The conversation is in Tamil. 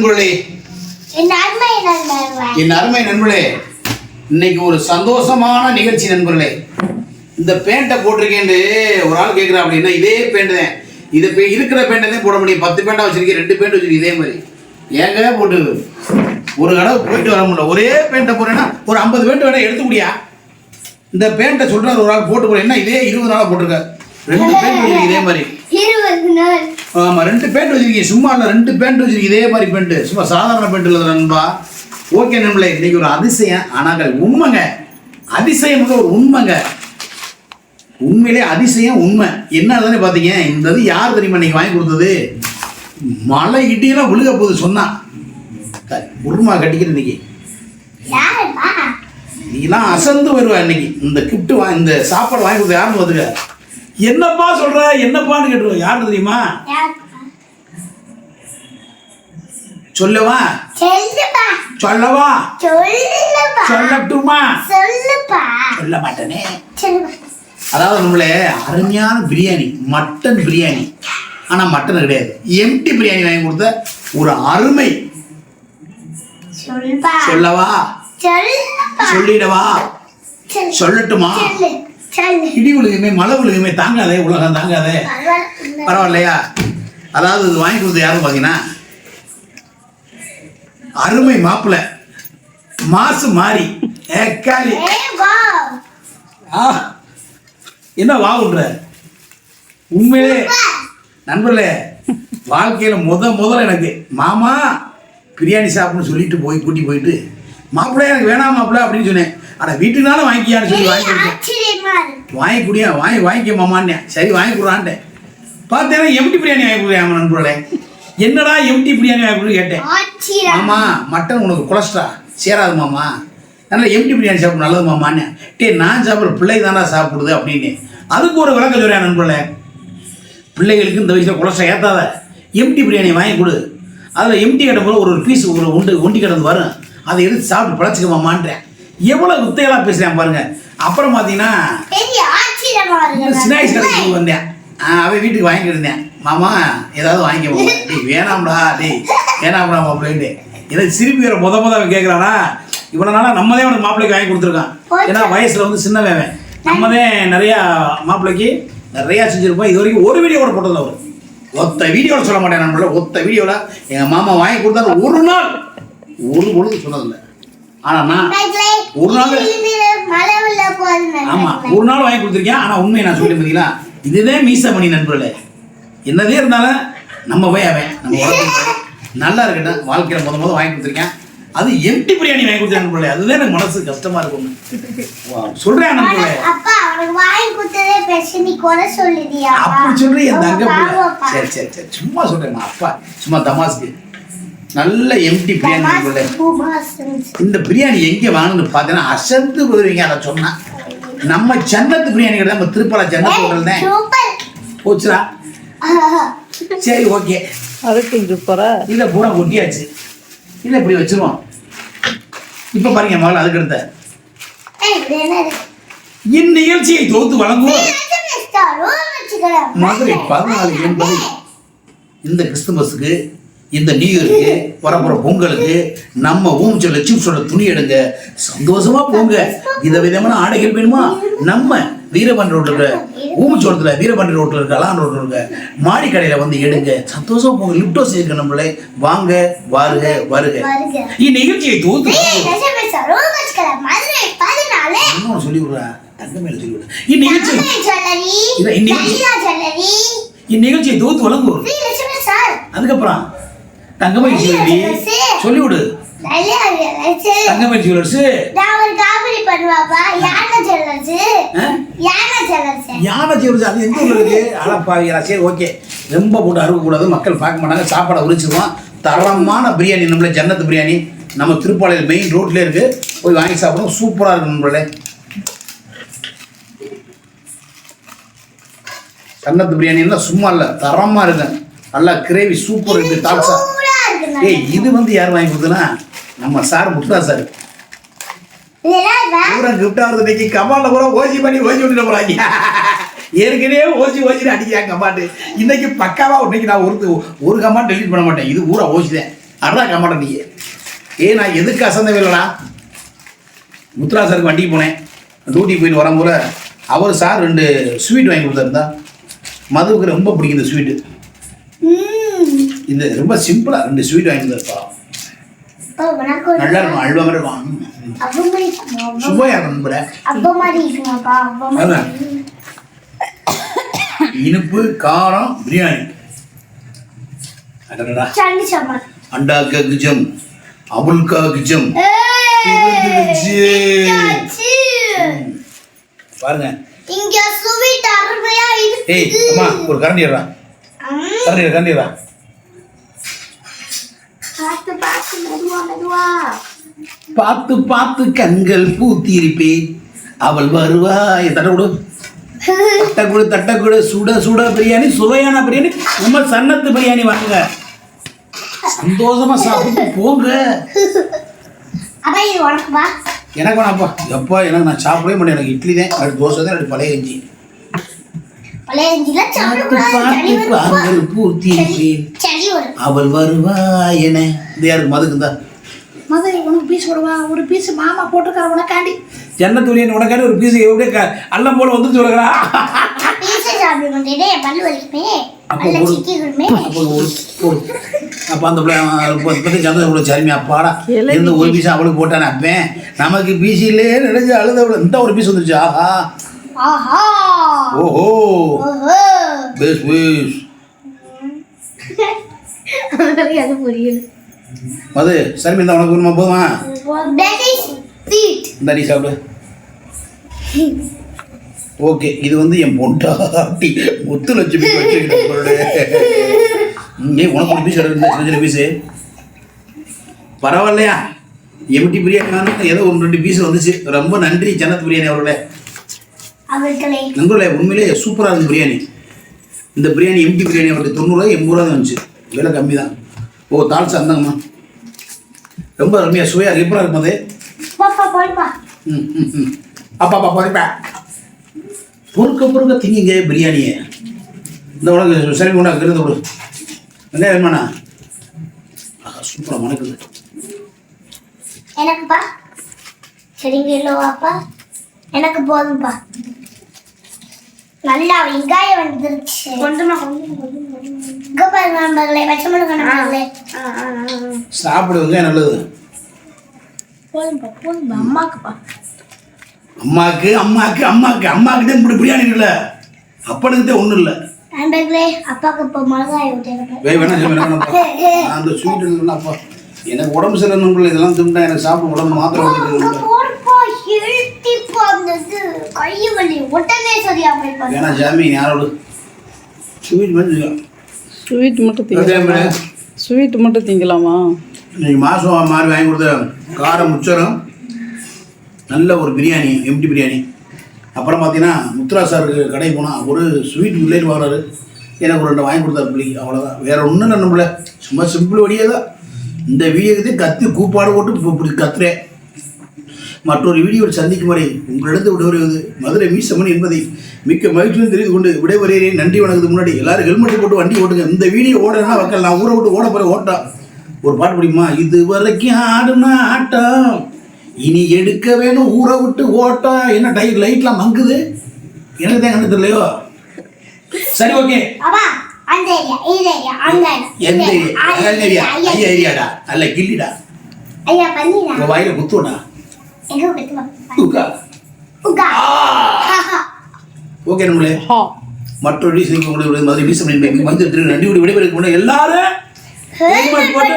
நண்பர்களே. என் அருமை நண்பர்களே. என் அருமை நண்பர்களே இன்னைக்கு ஒரு சந்தோஷமான நிகழ்ச்சி நண்பர்களே. இந்த பேண்ட்டை போட்டிருக்கேன் ஒரு ஆள் கேட்குறா அப்படின்னா இதே பேண்ட் தான். இது இருக்கிற பேண்ட்டை தான் போட முடியும். பத்து பேண்டா வச்சிருக்கேன் ரெண்டு பேண்ட் வச்சிருக்கேன் இதே மாதிரி. ஏங்க போட்டு ஒரு கடை போயிட்டு வர முடியல. ஒரே பேண்ட்டை போடுறேன்னா ஒரு ஐம்பது பேண்ட் வேணா எடுத்து முடியா இந்த பேண்ட்டை சொல்றாரு ஒரு ஆள் போட்டு போறேன் என்ன இதே இருபது நாளாக போட்டிருக்க ரெண்டு பேண்ட் இதே மாதிரி. ஆமா ரெண்டு பேண்ட் வச்சிருக்கீங்க. சும்மா இல்லை ரெண்டு பேண்ட் வச்சிருக்கீங்க. இதே மாதிரி பேண்ட் சும்மா சாதாரண பேண்ட் இல்லை நண்பா? ஓகே நண்பர்களே இன்னைக்கு ஒரு அதிசயம். ஆனால் உண்மைங்க. அதிசயம் ஒரு உண்மைங்க. உண்மையிலே அதிசயம் உண்மை. என்ன தானே பார்த்தீங்க இந்த இது யார் தெரியுமா இன்னைக்கு வாங்கி கொடுத்தது? மழை இடியெல்லாம் விழுக போகுது சொன்னா உருமா கட்டிக்கிட்டு இன்னைக்கு. நீலாம் அசந்து வருவ இன்னைக்கு. இந்த கிஃப்ட் வா இந்த சாப்பாடு வாங்கி கொடுத்த யாருன்னு வந்துக்க என்னப்பா சொல்ற? என்னப்பான்னு கேட்டுருவோம் யாருன்னு தெரியுமா? சொல்லவா? சொல்லுப்பா. சொல்லவா? சொல்லட்டுமா? சொல்லுப்பா. சொல்ல மாட்டேனே. அதாவது நம்மளே அருமையான பிரியாணி மட்டன் பிரியாணி. ஆனால் மட்டன் கிடையாது. எம்டி பிரியாணி வாங்கி கொடுத்த ஒரு அருமை. சொல்லவா? சொல்லிடவா? சொல்லு. சொல்லட்டுமா? சொல்லு சொல்லு. இடி விழுகுமே மழை விழுகுமே தாங்காதே உலகம் தாங்காதே. பரவாயில்ல. பரவாயில்லையா? அதாவது இது வாங்கி கொடுத்த யாரும் பார்த்தீங்கன்னா? அருமை மாப்பிள்ளை. மாசு மாறி. வா. ஆ. என்ன வாவுன்ற உண்மையிலே. நண்பர்களே வாழ்க்கையில் முத முதல்ல எனக்கு மாமா பிரியாணி சாப்பிட்னு சொல்லிட்டு போய் கூட்டி போயிட்டு மாப்பிள்ளை எனக்கு வேணாம் மாப்பிள்ளை அப்படின்னு சொன்னேன். ஆனால் வீட்டுக்குனாலும் வாங்கிக்கியான்னு சொல்லி வாங்கி கொடுத்தேன். வாங்கி குடியா வாங்கி வாங்கிக்க மாமான்னே சரி வாங்கி கொடுறான்ட்டேன். பார்த்தேன்னா எம்டி பிரியாணி வாங்கி கொடுக்குறேன் நண்பர்களே? என்னடா எம்டி பிரியாணி வாங்கி கொடுன்னு கேட்டேன். மாமா மட்டன் உனக்கு கொலஸ்ட்ரா சேராது மாமா. நல்லா எம்டி பிரியாணி சாப்பிடும் நல்லது மாமான்னு. டே நான் சாப்பிட்ற பிள்ளை தானடா சாப்பிடுது அப்படின்னு. அதுக்கு ஒரு விளக்கம் சொல்கிறேன் நண்பர்களே. பிள்ளைகளுக்கு இந்த வயசில் கொலஸ்ட்ரா ஏற்றாத எம்டி பிரியாணி வாங்கி கொடு. அதில் எம்டி கிடம்போது ஒரு ஒரு பீஸ் ஒரு உண்டு ஒண்டி கிடந்து வரும். அதை எடுத்து சாப்பிட்டு பழச்சிக்க மாமான்றேன். எவ்வளோ வித்தையெல்லாம் பேசுகிறேன் பாருங்க. அப்புறம் பார்த்தீங்கன்னா ஸ்நாக்ஸ் கடைக்கு வந்தேன். அவன் வீட்டுக்கு வாங்கிட்டு இருந்தேன். மாமா ஏதாவது வாங்கிக்க டேய் வேணாம்டா டேய் வேணாம்டா மாப்பிள்ளைன்னு எனக்கு சிரிப்பு வேற முத முத அவன் கேட்குறானா இவ்வளோ நாளாக நம்மதே அவனுக்கு மாப்பிள்ளைக்கு வாங்கி கொடுத்துருக்கான். ஏன்னா வயசில் வந்து சின்னவன் அவன். நம்மதே நிறையா மாப்பிள்ளைக்கு நிறையா செஞ்சுருப்போம். இது வரைக்கும் ஒரு வீடியோ கூட போட்டதில்ல அவர். ஒத்த வீடியோவில் சொல்ல மாட்டேன் நம்மள ஒத்த வீடியோவில் எங்கள் மாமா வாங்கி கொடுத்தாரு ஒரு நாள். ஒரு பொழுது சொன்னதில்லை. ஆனால் நான் ஒரு நாள் ஆமா ஒரு நாள் வாங்கி கொடுத்துருக்கேன் ஆனா உண்மையை நான் சொல்லி பார்த்தீங்களா இதுதான் மீசமணி நண்பர்களே. என்னதே இருந்தாலும் நம்ம போய் அவன் நம்ம நல்லா இருக்கட்டும் வாழ்க்கையில முத முத வாங்கி கொடுத்துருக்கேன். அது எம்டி பிரியாணி வாங்கி கொடுத்தேன் நண்பர்களே. அதுதான் எனக்கு மனசு கஷ்டமா இருக்கும். சொல்றேன் நண்பர்களே. அப்படி சொல்றேன் என் தங்க சரி சரி சரி. சும்மா சொல்றேன் அப்பா. சும்மா தமாஸ்க்கு நல்ல எம்டி பிரியாணி இந்த பிரியாணி எங்கே வாங்கணும்னு பார்த்தீங்கன்னா அசந்து போயிருவீங்க அதை சொன்னா நம்ம ஜன்னத்து பிரியாணி கடை நம்ம திருப்பலா ஜன்னத்து ஹோட்டல் தான். சூப்பர் போச்சுடா. சரி ஓகே. அதுக்கு இது போற? இல்லை பூரா ஒட்டியாச்சு. இல்லை இப்படி வச்சிருவோம். இப்போ பாருங்க மகள் அதுக்கு அடுத்த. இந்நிகழ்ச்சியை தொகுத்து வழங்குவோம். மதுரை பதினாலு என்பது இந்த கிறிஸ்துமஸுக்கு இந்த நியூ இயருக்கு வரப்போற பொங்கலுக்கு நம்ம ஊமிச்ச லட்சுமிச்சோட துணி எடுங்க. சந்தோஷமா போங்க. விதவிதமான ஆடைகள் வேணுமா? நம்ம வீரபன் ரோட்ல இருக்க ஊமிச்சோளத்துல வீரபன் ரோட்ல இருக்க அலான் ரோட்ல இருக்க மாடி கடையில வந்து எடுங்க. சந்தோஷமா போங்க. லிப்டோஸ் இருக்கு நம்மளே. வாங்க வாருக. வருக. இந்நிகழ்ச்சியை பதினாலு. இன்னொன்று சொல்லி விடுறேன். தங்கமேல சொல்லி விடுறேன். இந்நிகழ்ச்சி இந்நிகழ்ச்சியை தொகுத்து வழங்குவோம் அதுக்கப்புறம் தங்கமணி ஜுவல்லரி நிறைய ஜுவல்லர்ஸ் தங்கமணி ஜுவல்லர்ஸ். நான் ஒரு காமெடி பண்ணுவாப்பா. யானை ஜுவல்லர்ஸ். யானை ஜுவல்லர்ஸ். யானை ஜுவல்லர்ஸ்? அது எந்த ஊர்ல இருக்கு? அழப்பாவியா சரி ஓகே. ரொம்ப போட்டு அறுக்க கூடாது மக்கள் பார்க்க மாட்டாங்க. சாப்பாடை உரிச்சிருவோம். தரமான பிரியாணி நம்மளே ஜன்னத்து பிரியாணி. நம்ம திருப்பாளையம் மெயின் ரோட்ல இருக்கு. போய் வாங்கி சாப்பிடுவோம். சூப்பரா இருக்கும் நம்மளே. ஜன்னத்து பிரியாணி எல்லாம் சும்மா இல்லை. தரமா இருக்கும். நல்லா கிரேவி சூப்பர் இருக்கு. தாட்சா சூப்பரா இருக்கு ஏய் இது வந்து யார் வாங்கி கொடுத்தனா நம்ம சார் முத்துரா சார். பூரா கிஃப்ட் ஆகிறது இன்னைக்கு கமால்ல பூரா ஓசி பண்ணி ஓசி பண்ணிட்டு போறாங்க. ஏற்கனவே ஓசி ஓசின்னு அடிக்கிறாங்க கமாண்டு இன்னைக்கு பக்காவா இன்னைக்கு நான் ஒரு ஒரு கமாண்ட் டெலிட் பண்ண மாட்டேன். இது பூரா ஓசி தான். அடா கமாட்ட நீ ஏ நான் எதுக்கு அசந்தவே இல்லைடா? முத்துரா சாருக்கு வண்டிக்கு போனேன். டியூட்டி போயிட்டு வரும்போது அவர் சார் ரெண்டு ஸ்வீட் வாங்கி கொடுத்தாருந்தா. மதுவுக்கு ரொம்ப பிடிக்கும் இந்த ஸ்வீட்டு. இந்த ரொம்ப சிம்பிளாக ரெண்டு ஸ்வீட் வாங்கி ஒரு நல்லா இருக்கும் அல்வா மாதிரி அப்பா மாதிரி அதான். இனிப்பு காரம் பிரியாணி. அண்டா கா கிஜம் அபுல் கா கிஜம் ஏய், பாருங்க. இங்க ஸ்வீட் அருமையா ஏய் இருக்கு அம்மா ஒரு கரண்டி ம். கரண்டி இரு, கரண்டி இடா பார்த்து பார்த்து மெதுவா மெதுவா. பார்த்து பார்த்து கண்கள் பூத்திருப்பேன் அவள் வருவாய் தட்டக்குடு. தட்டக்குடு தட்டக்குடு சுட சுட பிரியாணி சுவையான பிரியாணி. நம்ம சன்னத்து பிரியாணி வாங்க சந்தோஷமா சாப்பிட்டு போங்க. எனக்கு வேணாப்பா எப்பா எனக்கு நான் சாப்பிடவே மாட்டேன். எனக்கு இட்லி தான் அது தோசை தான் எனக்கு பழைய கஞ்சி பழைய இஞ்சில பார்த்து சாப்பிடக்கூடாது சளி பார்த்து அவள் வருவாய் என. இந்த யாருக்கு மதுக்கு தான் மதுரை உனக்கு பீஸ் விடுவா ஒரு பீஸ் மாமா போட்டுருக்காரு உனக்காண்டி. ஜன்னத்துரியன் உனக்காண்டி ஒரு பீஸ் எப்படியே க- அல்லம் போல வந்து சொல்லுறா பீஸ அப்போ அந்த பத்து சந்தோஷம் கூட சரிமையா அப்பாடா கிளவி. இந்த ஒரு பீஸ் அவளுக்கு போட்டானே அப்பேன் நமக்கு பீஸ் இல்லையே நினைச்சு அழுத இந்த ஒரு பீஸ் வந்துருச்சு. ஆஹா. ஆஹா. ஓஹோ. ஓஹோ. பேஸ் பேஸ் அது புரியல. மது சரிமை இந்த உனக்கு வேணுமா போதுமா? நீ சாப்பிடு. ஓகே இது வந்து என் பொண்டாட்டி. முத்து லட்சுமி வச்சுக்கிட்டு ஏ உனக்கு ஒரு பீஸ் எடுத்து சின்ன பீஸு பரவாயில்லையா? எம்டி பிரியாணி ஏதோ ஒன்று ரெண்டு பீஸ் வந்துச்சு. ரொம்ப நன்றி ஜன்னத் பிரியாணி அவர்களே. நண்பர்களே உண்மையிலே சூப்பராக இருக்கும் பிரியாணி. இந்த பிரியாணி எம்டி பிரியாணி அவருக்கு தொண்ணூறுரூவா எண்பது ரூபா தான் வந்துச்சு. விலை கம்மி தான். ஓ தால்சா அந்தாங்கம்மா ரொம்ப அருமையாக சுவையாக இருக்கு எப்படா இருக்கும் அது ம், ம், ம். அப்பா அப்பா பொறுப்பா பொறுக்க பொறுக்க திங்கிங்க பிரியாணியை. இந்த உனக்கு சரி உண்டா கிருந்த கொடு. வெங்காயம் வேணுமாண்ணா? ஆஹா சூப்பராக மணக்குது. எனக்குப்பா. சரிங்க இல்லவாப்பா எனக்கு போதும்பா. நல்லா வெங்காயம் வந்துருச்சு. கொஞ்சமா. கொஞ்சம் இங்க பாருங்க நண்பர்களே பச்சைமிளகா நண்பர்களே சாப்பிடு வெங்காயம் நல்லது. போதும்பா போதும்பா அம்மாக்குப்பா. அம்மாக்கு அம்மாக்கு அம்மாக்கு அம்மாக்கு தான் இப்படி பிரியாணி இல்லை அப்பனுக்கு தான் ஒன்றும் இல்லை. நண்பர்களே அப்பாவுக்கு இப்போ மிளகாய் அந்த ஸ்வீட் இல்லைப்பா எனக்கு உடம்பு சரியில்லை இதெல்லாம் தின்ட்டா எனக்கு சாப்பிட உடம்பு மாத்திரை அந்த இது கை வலி. உடனே சரியா வேணாம் ஜாமி யாரோட? ஸ்வீட் மாதிரி ஸ்வீட் மட்டும் அதே திங்கலாமா? மாதிரி ஸ்வீட் மட்டும் திங்கலாமா? இன்னைக்கு மாதம் மாதிரி வாங்கி கொடுத்த காரம் முச்சரம் நல்ல ஒரு பிரியாணி எம்டி பிரியாணி. அப்புறம் பார்த்தீங்கன்னா முத்துரா சாருக்கு கடைக்கு போனால் ஒரு ஸ்வீட் வில்லேஜ் வாங்குறாரு. எனக்கு ஒரு ரெண்டு வாங்கி கொடுத்தாரு பிள்ளை. அவ்வளோதான் வேற ஒன்றும் இல்லை நம்மள. சும்மா சிம்பிள் வழியே தான். இந்த வீடியோக்கு கத்தி கூப்பாடு போட்டு இப்போ இப்படி கத்துறேன். மற்றொரு வீடியோவில் சந்திக்கும் வரை உங்களிடத்து விடைபெறுவது மதுரை மீசமணி என்பதை மிக்க மகிழ்ச்சியும் தெரிந்து கொண்டு விடைபெறுகிறேன். நன்றி வணக்கத்துக்கு முன்னாடி எல்லாரும் ஹெல்மெட் போட்டு வண்டி ஓட்டுங்க. இந்த வீடியோ ஓடனா வைக்கல நான் ஊரை விட்டு ஓட போகிறேன் ஓட்டா. ஒரு பாட்டு பிடிக்குமா இது வரைக்கும் ஆடுனா ஆட்டம் இனி எடுக்க வேணும் ஊரை விட்டு ஓட்டா. என்ன டைட் லைட்லாம் மங்குது? எனக்கு தான் கண்டு தெரியலையோ? சரி ஓகே. அந்த ஏரியா இந்த ஏரியா அந்த ஏரியா. ஐயா ஏரியாடா அல்ல கில்லிடா? ஐயா பண்ணிடா வாயில குத்துவடா எங்க கொடுத்து உக்கா உகா ஓகே நம்மளே. மற்றொரு மதுரை வீசம் வந்து திரு நன்றி விட விடைபெறுக்கு முன்னாடி எல்லாரும் போட்டு